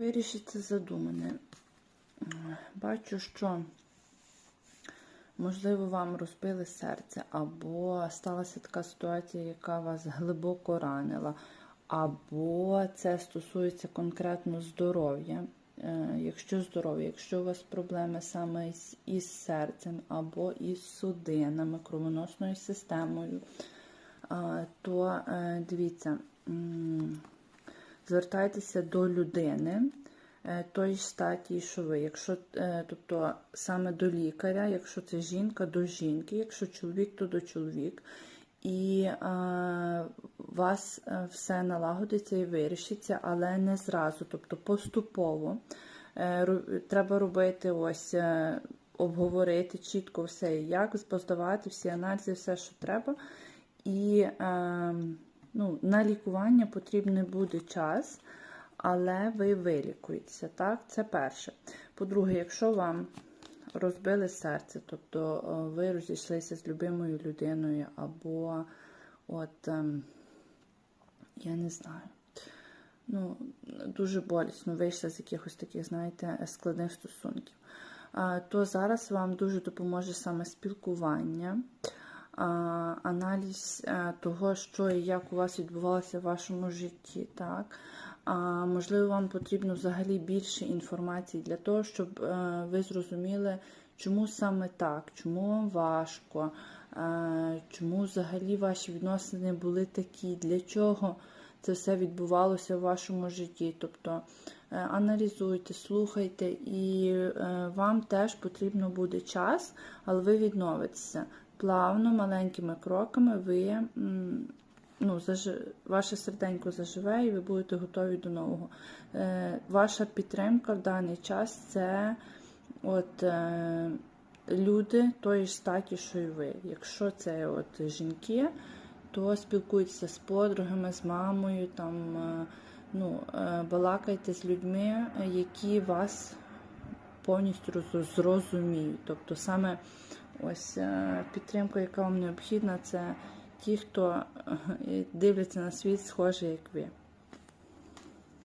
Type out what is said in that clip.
Вирішиться задумане. Бачу, що можливо вам розбили серце, або сталася така ситуація, яка вас глибоко ранила, або це стосується конкретно здоров'я. Е, Якщо здоров'я, якщо у вас проблеми саме із, серцем або із судинами, кровоносною системою, то е, дивіться, звертайтеся до людини е, тої ж статі, що ви. Якщо, е, тобто саме до лікаря, якщо це жінка, до жінки, якщо чоловік, то до чоловік. І е, у вас все налагодиться і вирішиться, але не зразу, тобто поступово. Треба робити ось. Обговорити чітко все як, поздавати всі аналізи, все, що треба. І е, ну, на лікування потрібний буде час, але ви вилікуєтеся. Так, це перше. По-друге, якщо вам розбили серце, тобто ви розійшлися з любимою людиною, або от, ем, я не знаю, ну, дуже болісно вийшла з якихось таких, знаєте, складних стосунків, то зараз вам дуже допоможе саме спілкування, аналіз е, того, що і як у вас відбувалося в вашому житті. так. А, можливо, вам потрібно взагалі більше інформації для того, щоб е, ви зрозуміли, чому саме так, чому вам важко, е, чому взагалі ваші відносини були такі, для чого це все відбувалося в вашому житті. Тобто аналізуйте, слухайте, і вам теж потрібно буде час, але ви відновитеся. Плавно, маленькими кроками ви ну, зажи... ваше серденько заживе і ви будете готові до нового. Е, ваша підтримка в даний час це от, е, люди тої ж статі, що і ви. Якщо це от жінки, то спілкуйтеся з подругами, з мамою, там, е, ну, е, балакайте з людьми, які вас повністю зрозуміють. Тобто саме ось е, підтримка, яка вам необхідна, це ті, хто е, дивляться на світ схоже, як ви.